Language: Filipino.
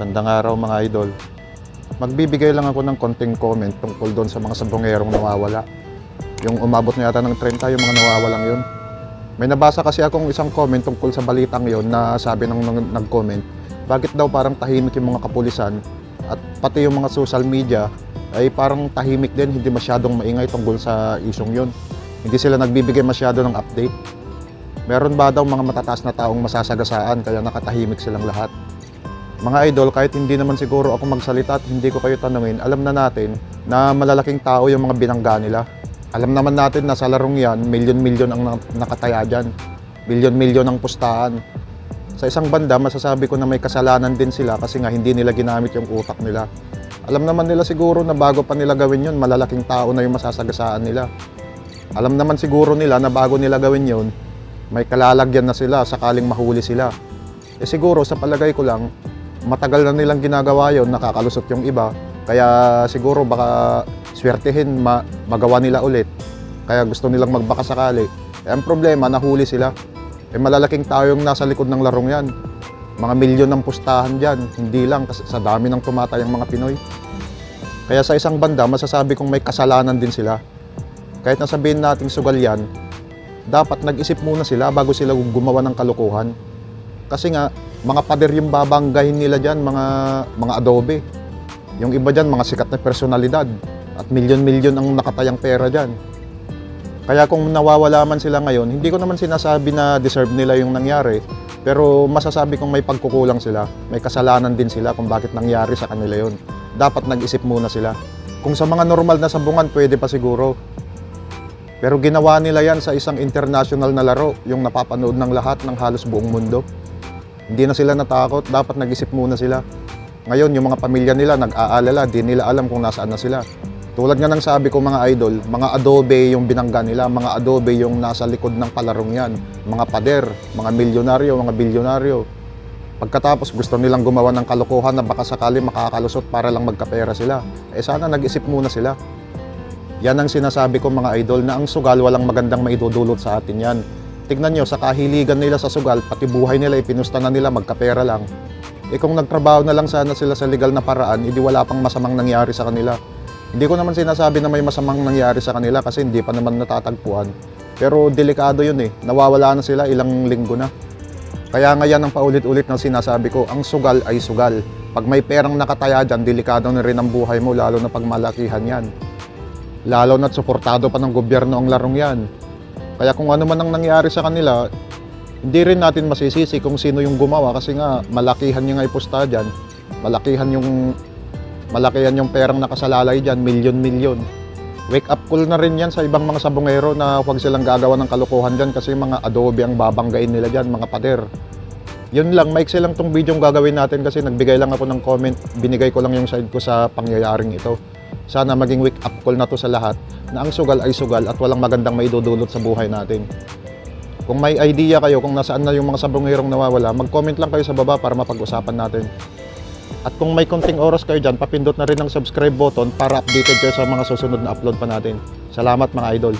Magandang araw mga idol. Magbibigay lang ako ng konting comment tungkol doon sa mga sabongerong nawawala. Yung umabot na yata ng 30, yung mga nawawalang yun. May nabasa kasi akong isang comment tungkol sa balitang yon na sabi ng nag- nag-comment, bakit daw parang tahimik yung mga kapulisan at pati yung mga social media ay parang tahimik din, hindi masyadong maingay tungkol sa isyong yon. Hindi sila nagbibigay masyado ng update. Meron ba daw mga matataas na taong masasagasaan kaya nakatahimik silang lahat? Mga idol, kahit hindi naman siguro ako magsalita at hindi ko kayo tanungin, alam na natin na malalaking tao yung mga binangga nila. Alam naman natin na sa larong yan, milyon-milyon ang na- nakataya dyan. Milyon-milyon ang pustahan. Sa isang banda, masasabi ko na may kasalanan din sila kasi nga hindi nila ginamit yung utak nila. Alam naman nila siguro na bago pa nila gawin yun, malalaking tao na yung masasagasaan nila. Alam naman siguro nila na bago nila gawin yun, may kalalagyan na sila sakaling mahuli sila. Eh siguro sa palagay ko lang, matagal na nilang ginagawa yon, nakakalusot yung iba. Kaya siguro baka swertehin, ma- magawa nila ulit. Kaya gusto nilang magbaka sakali. Eh, ang problema, nahuli sila. Eh malalaking tao nasa likod ng larong yan. Mga milyon ng pustahan dyan. Hindi lang kasi sa dami ng tumatayang mga Pinoy. Kaya sa isang banda, masasabi kong may kasalanan din sila. Kahit nasabihin nating sugal yan, dapat nag-isip muna sila bago sila gumawa ng kalokohan. Kasi nga, mga pader yung babanggahin nila dyan, mga, mga adobe. Yung iba dyan, mga sikat na personalidad. At milyon-milyon ang nakatayang pera dyan. Kaya kung nawawala man sila ngayon, hindi ko naman sinasabi na deserve nila yung nangyari. Pero masasabi kong may pagkukulang sila. May kasalanan din sila kung bakit nangyari sa kanila yon. Dapat nag-isip muna sila. Kung sa mga normal na sabungan, pwede pa siguro. Pero ginawa nila yan sa isang international na laro, yung napapanood ng lahat ng halos buong mundo. Hindi na sila natakot, dapat nag-isip muna sila. Ngayon, yung mga pamilya nila nag-aalala, di nila alam kung nasaan na sila. Tulad nga ng sabi ko mga idol, mga adobe yung binangga nila, mga adobe yung nasa likod ng palarong yan. Mga pader, mga milyonaryo, mga bilyonaryo. Pagkatapos gusto nilang gumawa ng kalokohan na baka sakali makakalusot para lang magkapera sila. Eh sana nag-isip muna sila. Yan ang sinasabi ko mga idol na ang sugal walang magandang maidudulot sa atin yan. Tignan nyo, sa kahiligan nila sa sugal, pati buhay nila ipinusta na nila magkapera lang. Eh kung nagtrabaho na lang sana sila sa legal na paraan, edi wala pang masamang nangyari sa kanila. Hindi ko naman sinasabi na may masamang nangyari sa kanila kasi hindi pa naman natatagpuan. Pero delikado yun eh, nawawala na sila ilang linggo na. Kaya nga yan ang paulit-ulit na sinasabi ko, ang sugal ay sugal. Pag may perang nakataya dyan, delikado na rin ang buhay mo, lalo na pag malakihan yan. Lalo na't suportado pa ng gobyerno ang larong yan. Kaya kung ano man ang nangyari sa kanila, hindi rin natin masisisi kung sino yung gumawa kasi nga malakihan yung iposta dyan, malakihan yung malakihan yung perang nakasalalay dyan, milyon-milyon. Wake up call na rin yan sa ibang mga sabongero na huwag silang gagawa ng kalokohan dyan kasi mga adobe ang babanggain nila dyan, mga pader. Yun lang, maiksi lang tong video gagawin natin kasi nagbigay lang ako ng comment, binigay ko lang yung side ko sa pangyayaring ito. Sana maging wake up call na to sa lahat na ang sugal ay sugal at walang magandang maidudulot sa buhay natin. Kung may idea kayo kung nasaan na yung mga sabongerong nawawala, mag-comment lang kayo sa baba para mapag-usapan natin. At kung may konting oras kayo dyan, papindot na rin ang subscribe button para updated kayo sa mga susunod na upload pa natin. Salamat mga idol.